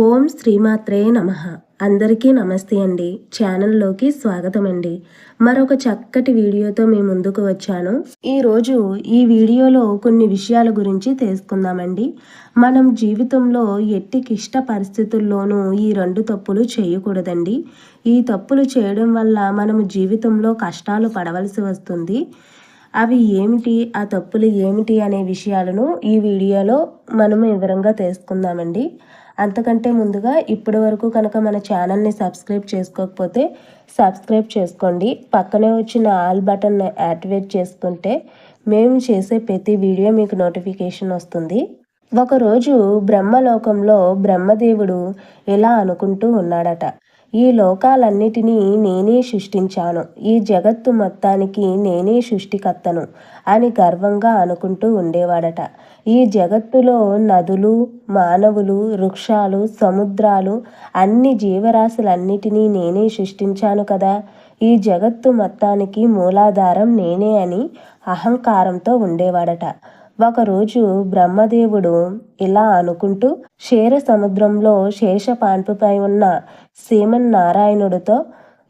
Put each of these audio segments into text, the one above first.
ఓం శ్రీమాత్రే నమ. అందరికీ నమస్తే అండి. ఛానల్లోకి స్వాగతం అండి మరొక చక్కటి వీడియోతో మీ ముందుకు వచ్చాను. ఈరోజు ఈ వీడియోలో కొన్ని విషయాల గురించి తెలుసుకుందామండి. మనం జీవితంలో ఎట్టి కిష్ట పరిస్థితుల్లోనూ ఈ రెండు తప్పులు చేయకూడదండి. ఈ తప్పులు చేయడం వల్ల మనము జీవితంలో కష్టాలు పడవలసి వస్తుంది. అవి ఏమిటి? ఆ తప్పులు ఏమిటి? అనే విషయాలను ఈ వీడియోలో మనము వివరంగా తెలుసుకుందామండి. అంతకంటే ముందుగా ఇప్పటి వరకు కనుక మన ఛానల్ని సబ్స్క్రైబ్ చేసుకోకపోతే సబ్స్క్రైబ్ చేసుకోండి. పక్కనే వచ్చిన ఆల్ బటన్ని యాక్టివేట్ చేసుకుంటే మేము చేసే ప్రతి వీడియో మీకు నోటిఫికేషన్ వస్తుంది. ఒకరోజు బ్రహ్మలోకంలో బ్రహ్మదేవుడు ఇలా అనుకుంటూ ఉన్నాడట? ఈ లోకాలన్నిటినీ నేనే సృష్టించాను. ఈ జగత్తు మొత్తానికి నేనే సృష్టికర్తను అని గర్వంగా అనుకుంటూ ఉండేవాడట. ఈ జగత్తులో నదులు మానవులు వృక్షాలు సముద్రాలు అన్ని జీవరాశులన్నిటినీ నేనే సృష్టించాను కదా. ఈ జగత్తు మొత్తానికి మూలాధారం నేనే అని అహంకారంతో ఉండేవాడట. ఒకరోజు బ్రహ్మదేవుడు ఇలా అనుకుంటూ క్షీర సముద్రంలో శేషపాన్పుపై ఉన్న నారాయణుడితో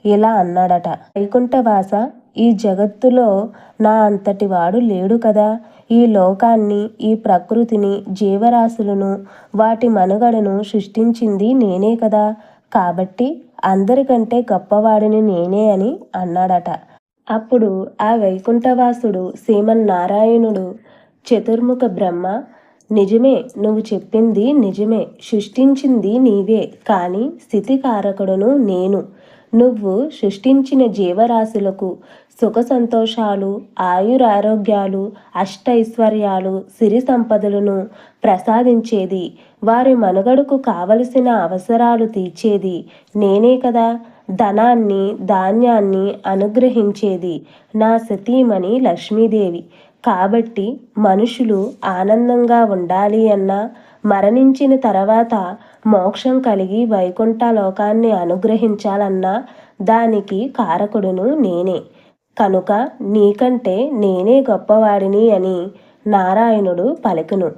ఇలా అన్నాడట. వైకుంఠవాస ఈ జగత్తులో నా అంతటి వాడు లేడు కదా. ఈ లోకాన్ని ఈ ప్రకృతిని జీవరాశులను వాటి మనుగడను సృష్టించింది నేనే కదా. కాబట్టి అందరికంటే గొప్పవాడిని నేనే అని అన్నాడట. అప్పుడు ఆ వైకుంఠవాసుడు శ్రీమన్నారాయణుడు చతుర్ముఖ బ్రహ్మ. నిజమే నువ్వు చెప్పింది నిజమే సృష్టించింది నీవే కానీ స్థితికారకుడును నేను. నువ్వు సృష్టించిన జీవరాశులకు సుఖ సంతోషాలు ఆయురారోగ్యాలు అష్టైశ్వర్యాలు సిరి సంపదలను ప్రసాదించేది వారి మనుగడకు కావలసిన అవసరాలు తీర్చేది నేనే కదా. ధనాన్ని ధాన్యాన్ని అనుగ్రహించేది నా సతీమణి లక్ష్మీదేవి. కాబట్టి మనుషులు ఆనందంగా ఉండాలి అన్నా మరణించిన తర్వాత మోక్షం కలిగి వైకుంఠ లోకాన్ని అనుగ్రహించాలన్నా దానికి కారకుడును నేనే. కనుక నీకంటే నేనే గొప్పవాడిని అని నారాయణుడు పలికును.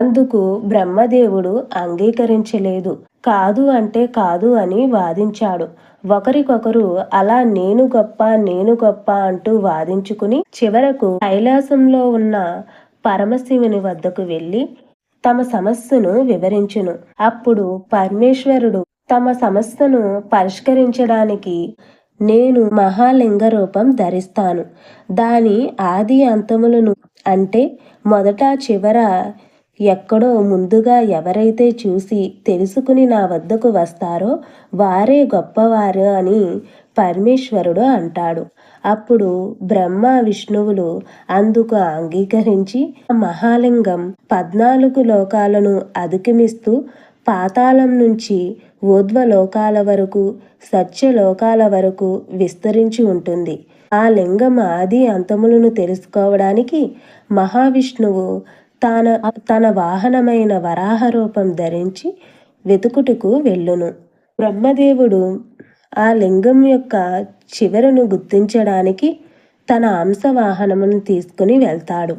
అందుకు బ్రహ్మదేవుడు అంగీకరించలేదు. కాదు అంటే కాదు అని వాదించాడు. ఒకరికొకరు అలా నేను గొప్ప నేను గొప్ప అంటూ వాదించుకుని చివరకు కైలాసంలో ఉన్న పరమశివుని వద్దకు వెళ్ళి తమ సమస్యను వివరించును. అప్పుడు పరమేశ్వరుడు తమ సమస్యను పరిష్కరించడానికి నేను మహాలింగ రూపం ధరిస్తాను. దాని ఆది అంతములను అంటే మొదట చివర ఎక్కడో ముందుగా ఎవరైతే చూసి తెలుసుకుని నా వద్దకు వస్తారో వారే గొప్పవారు అని పరమేశ్వరుడు అంటాడు. అప్పుడు బ్రహ్మ విష్ణువులు అందుకు అంగీకరించి మహాలింగం పద్నాలుగు లోకాలను అధిగమిస్తూ పాతాళం నుంచి ఊర్ధ్వలోకాల వరకు సత్యలోకాల వరకు విస్తరించి ఉంటుంది. ఆ లింగం ఆది అంతములను తెలుసుకోవడానికి మహావిష్ణువు తన తన వాహనమైన వరాహ రూపం ధరించి వెతుకుటకు వెళ్ళును. బ్రహ్మదేవుడు ఆ లింగం యొక్క చివరను గుర్తించడానికి తన అంశ వాహనమును తీసుకుని వెళ్తాడు.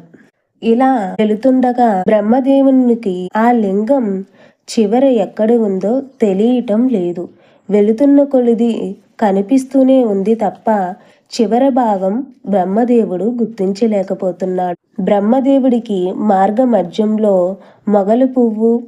ఇలా వెళుతుండగా బ్రహ్మదేవునికి ఆ లింగం చివర ఎక్కడ ఉందో తెలియటం లేదు. వెళుతున్న కొలిది కనిపిస్తూనే ఉంది తప్ప చివర భాగం బ్రహ్మదేవుడు గుర్తించలేకపోతున్నాడు. బ్రహ్మదేవుడికి మార్గ మధ్యంలో మొగలు పువ్వు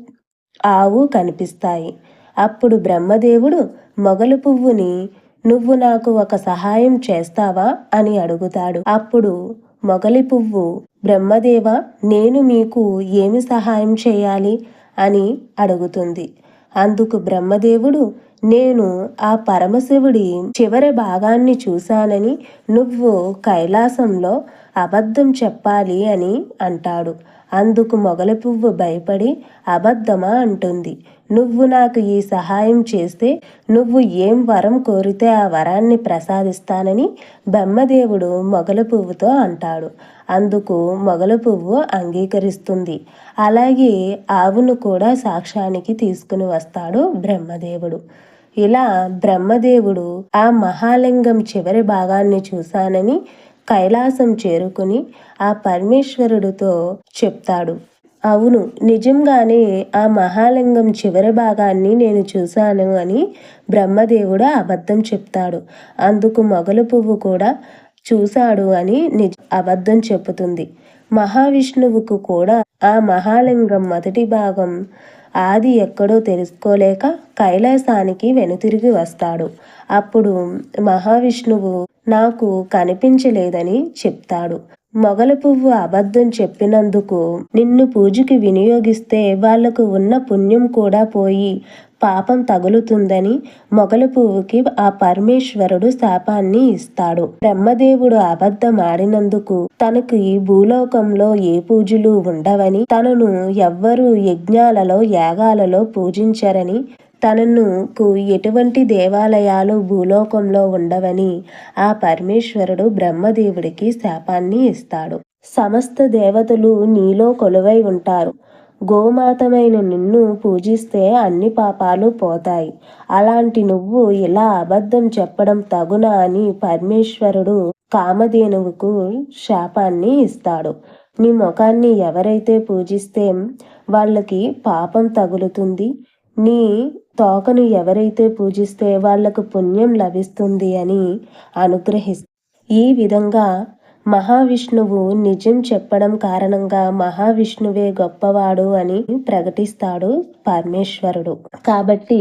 ఆవు కనిపిస్తాయి. అప్పుడు బ్రహ్మదేవుడు మొగలు పువ్వుని నువ్వు నాకు ఒక సహాయం చేస్తావా? అని అడుగుతాడు. అప్పుడు మొగలి పువ్వు బ్రహ్మదేవ నేను మీకు ఏమి సహాయం చేయాలి? అని అడుగుతుంది. అందుకు బ్రహ్మదేవుడు నేను ఆ పరమశివుడి చివరి భాగాన్ని చూశానని నువ్వు కైలాసంలో అబద్ధం చెప్పాలి అని అంటాడు. అందుకు మొగల పువ్వు భయపడి అబద్ధమా అంటుంది. నువ్వు నాకు ఈ సహాయం చేస్తే నువ్వు ఏం వరం కోరితే ఆ వరాన్ని ప్రసాదిస్తానని బ్రహ్మదేవుడు మొగల పువ్వుతో అంటాడు. అందుకు మొగల పువ్వు అంగీకరిస్తుంది. అలాగే ఆవును కూడా సాక్ష్యానికి తీసుకుని వస్తాడు బ్రహ్మదేవుడు. ఇలా బ్రహ్మదేవుడు ఆ మహాలింగం చివరి భాగాన్ని చూశానని కైలాసం చేరుకుని ఆ పరమేశ్వరుడితో చెప్తాడు. అవును నిజంగానే ఆ మహాలింగం చివరి భాగాన్ని నేను చూశాను అని బ్రహ్మదేవుడు అబద్ధం చెప్తాడు. అందుకు మొగలు పువ్వు కూడా చూశాడు అని నిజ అబద్ధం చెబుతుంది. మహావిష్ణువుకు కూడా ఆ మహాలింగం మొదటి భాగం ఆది ఎక్కడో తెలుసుకోలేక కైలాసానికి వెనుతిరిగి వస్తాడు. అప్పుడు మహావిష్ణువు నాకు కనిపించలేదని చెప్తాడు. మొగల పువ్వు అబద్ధం చెప్పినందుకు నిన్ను పూజకి వినియోగిస్తే వాళ్ళకు ఉన్న పుణ్యం కూడా పోయి పాపం తగులుతుందని మొగల పువ్వుకి ఆ పరమేశ్వరుడు శాపాన్ని ఇస్తాడు. బ్రహ్మదేవుడు అబద్ధం ఆడినందుకు తనకు ఈ భూలోకంలో ఏ పూజలు ఉండవని తనను ఎవ్వరూ యజ్ఞాలలో యాగాలలో పూజించరని తనను ఎటువంటి దేవాలయాలు భూలోకంలో ఉండవని ఆ పరమేశ్వరుడు బ్రహ్మదేవుడికి శాపాన్ని ఇస్తాడు. సమస్త దేవతలు నీలో కొలువై ఉంటారు. గోమాతమైన నిన్ను పూజిస్తే అన్ని పాపాలు పోతాయి. అలాంటి నువ్వు ఇలా అబద్ధం చెప్పడం తగునా అని పరమేశ్వరుడు కామధేనువుకు శాపాన్ని ఇస్తాడు. నీ ముఖాన్ని ఎవరైతే పూజిస్తే వాళ్ళకి పాపం తగులుతుంది. నీ తోకను ఎవరైతే పూజిస్తే వాళ్ళకు పుణ్యం లభిస్తుంది అని అనుగ్రహిస్తుంది ఈ విధంగా మహావిష్ణువు నిజం చెప్పడం కారణంగా మహావిష్ణువే గొప్పవాడు అని ప్రకటిస్తాడు పరమేశ్వరుడు. కాబట్టి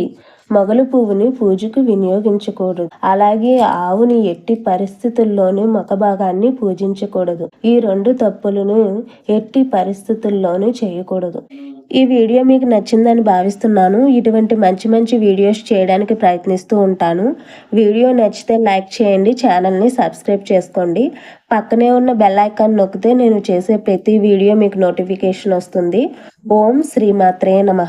మొగలు పువ్వుని పూజకు వినియోగించకూడదు. అలాగే ఆవుని ఎట్టి పరిస్థితుల్లోనూ ముఖ భాగాన్ని పూజించకూడదు. ఈ రెండు తప్పులను ఎట్టి పరిస్థితుల్లోనూ చేయకూడదు. ఈ వీడియో మీకు నచ్చిందని భావిస్తున్నాను. ఇటువంటి మంచి మంచి వీడియోస్ చేయడానికి ప్రయత్నిస్తూ ఉంటాను. వీడియో నచ్చితే లైక్ చేయండి ఛానల్ని సబ్స్క్రైబ్ చేసుకోండి. పక్కనే ఉన్న బెల్ ఐకాన్ నొక్కితే నేను చేసే ప్రతి వీడియో మీకు నోటిఫికేషన్ వస్తుంది. ఓం శ్రీమాత్రే నమ.